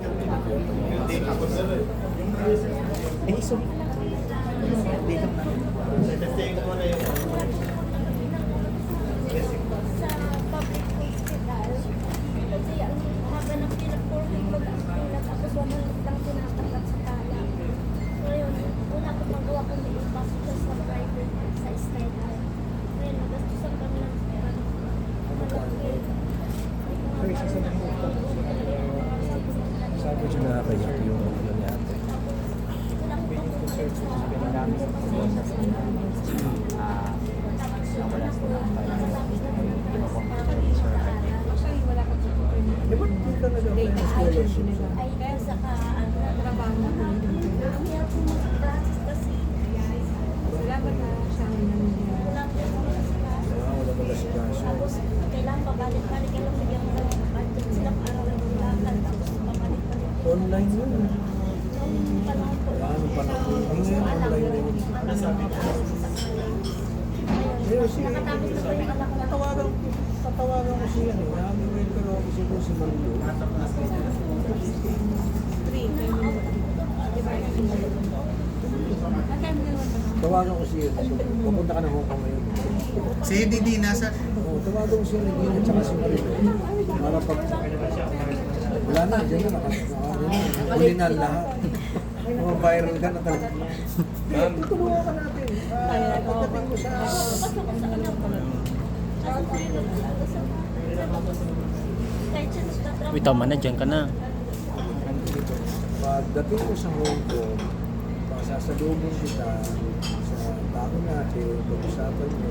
Eh, so, dito na. sa public hospital. Kasi ang haba ng pinag-forming ko lang pila tapos wala lang tinatanggap sa kala. Ngayon, una ko magawa ko may ipasok ko sa private sa Skyline. Ngayon, nagastusan kami ng pera. Malaki. Pero isa sa mga Sabi siya nakakayak yung ano ni ate. Eh, ba't di ka nag-apply ng scholarship? Ay, saka ano, trabaho. Ang hirap ko mag-process kasi wala po akong asikaso. Ah, wala pala si Kaso. Tapos, kailangan pabalik-balik. Kailangan bigyan ko ng budget. Silang araw lang ng lakad. Tapos, pabalik-balik. Online yun. Nung panahon po, Ah, nung panahon. Ang ngayon, alam online ko na yun. ano, sa kanila. Nakatapos na po yung anak ko. Tatawagan ko, tatawagan ko siya. ano, Namin pero ako siguro si Mando. Tawagan ko siya. So, Pupunta ka ng Hong Kong ngayon. Si Didi nasa... Oo, tawagan ko siya Regina at saka si Marilo. Para pag... Wala na, dyan na. Naka, naka, ano na, huli na lahat. Mga viral ka na talaga. Ma'am, tutulungan ka natin. Ah, pagdating ko sa Wait, tama na, dyan ka na. Pagdating mo sa Hong Kong, pasasalubong kita sa tao natin, pag-usapan mo.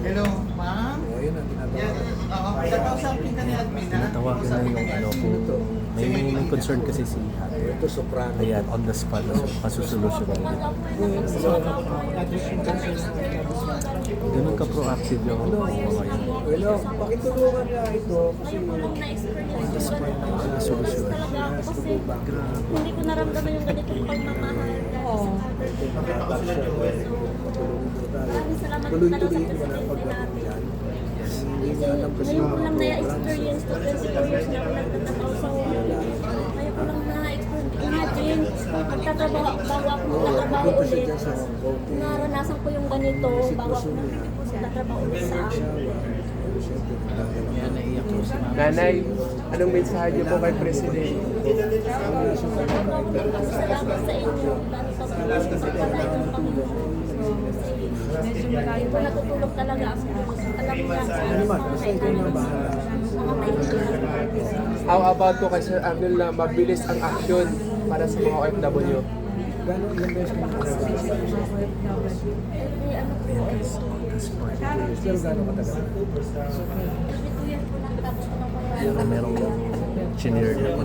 Hello, ma'am? O, ayun ang Yan. tinatawagan. Oo, nakausapin ka ni admin na. Tawagan na yung ano ko. May, may, may concern kasi si ate. Ito, soprano. Ayan, on the spot. So, na ko ngayon, Ganun ka proactive yung mga yun. Well, pakitulungan niya ito kasi ko ganito. Solusyon. Talaga ako kasi hindi ko naramdaman yung ganitong pagmamahal ko. sa Tuloy-tuloy mo na pagdating natin. yan. Ngayon ko lang na-experience to 24 years na ako nagtatrabaho sa Kong. Ngayon ko lang na-experience. Imagine, magtatrabaho bago ako magtatrabaho ulit. Naranasan ko yung ganito bago ako nagtatrabaho ulit sa akin. Nanay, anong mensahe niyo po kay Presidente? Salamat sa inyo. Lalo sa mga pagpapalay ng Panginoon. Po natutulog talaga ako. Alam sa bahala. mga kaibigan. How about po kay Sir Abdul na mabilis ang aksyon para sa mga OFW? Gano'n ilang beses ka na Every ano po, every Pero gano'n katagal? lang ng Ayan na merong senior na ko.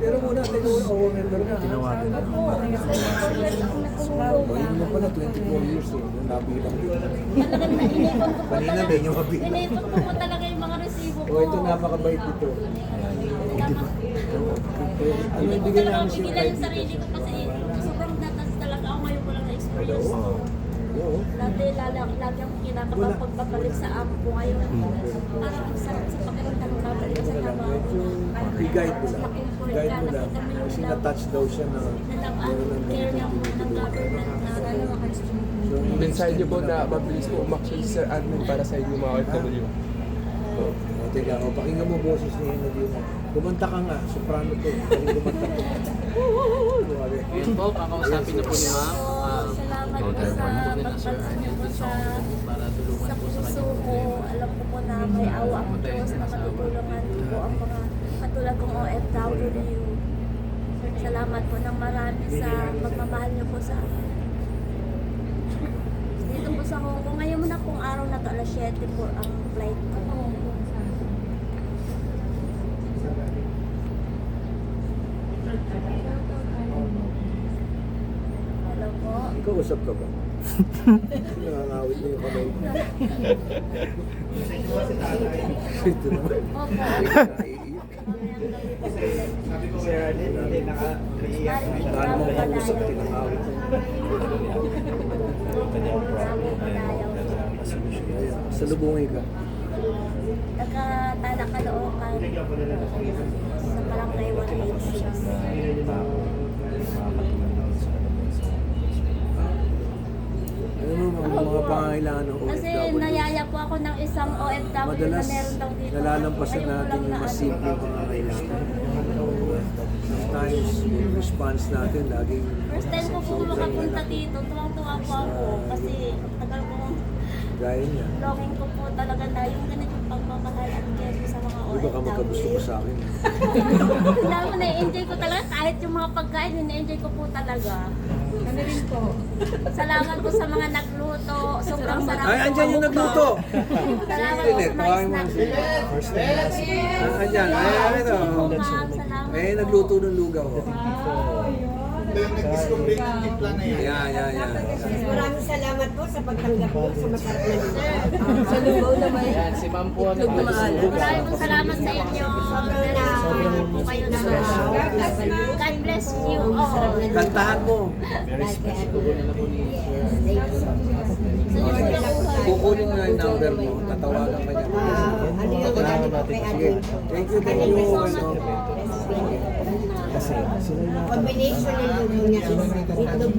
Pero muna, tayo ako member na. Tinawagan na 24 years ako nagtulong. O, yun mo pala, 24 years eh. Yung nabilang dito. Kanina din yung mabilang. Inipon ko po talaga yung mga resibo ko. O, ito napakabait dito. Tama. Ano Hindi yung bigay namin sa'yo mapigilan kahit yung sarili ko kasi sobrang datas talaga ako ngayon ko lang na-experience. Oo. Oo. Dati lalo, lagi akong kinakabahan pag babalik sa amo ko ngayon. Parang ang sarap sa pakiramdam ng babalik sa trabaho. I-guide mo lang. Guide mo lang. Kasi na-touch daw siya na Nalang care niya po ng government na ano, So, Mensahe niyo po na mabilis po umaksyon si Sir Admin para sa inyo mga OFW? O, teka, o, pakinggan mo boses ni Henry mo. Kumanta ka nga, soprano to. Pwede kumanta ko. Grabe. Yun po, kakausapin na po ni ma'am. Um, Salamat po sa pagpansin niyo po sa para tulungan sa po sa puso ko. Alam ko po na may awa ang Diyos na matutulungan po ang mga katulad kong OFW. Salamat po ng marami sa pagmamahal niyo po sa akin. Dito po sa Hong Kong, ngayon mo na pong araw na to, alas 7 po ang flight ko. Hello po. Ikaw usap ka ba? Nakangawit mo yung kamay mo. Ito naman. Opo. Paano mo kausap, tinakawit mo. Salubungin ka. Nagkatala ka lookan sa barangay 186. Isang OFW na meron daw dito. nalalampasan natin yung mas simple pangangailangan. Sometimes, yung response natin laging First time ko po makapunta dito, tuwang-tuwa po ako kasi tagal ko Gaya niya. longing ko po talaga na yung ganitong pagmamahal at care sa mga Di OFW. ba ka magkagusto ko sa akin? Lalo na enjoy ko talaga kahit yung mga pagkain, na-enjoy ko po talaga. Ano rin po? Salamat po sa mga nagluto. Sobrang sarap Ay, andyan yung nagluto! Salamat po sa mga snack. Ah, andyan, ay, ay. Ma'am, salamat po. nagluto ng lugaw. oh. Ito yung nag-discover ng timpla na yan. Yan, yan, yan. Maraming salamat po sa pagtanggap po sa masarap na lugaw. Sa lugaw naman. Yan, si ma'am po ang Maraming salamat sa inyo. Sobrang po kayo na. God bless you all. Kantahan mo. Kukunin mo na yung number mo. Tatawagan ka niya. Ano yung natin Sige. Ate? Thank you, thank you. Ano, Combination ng lugaw niya is itlog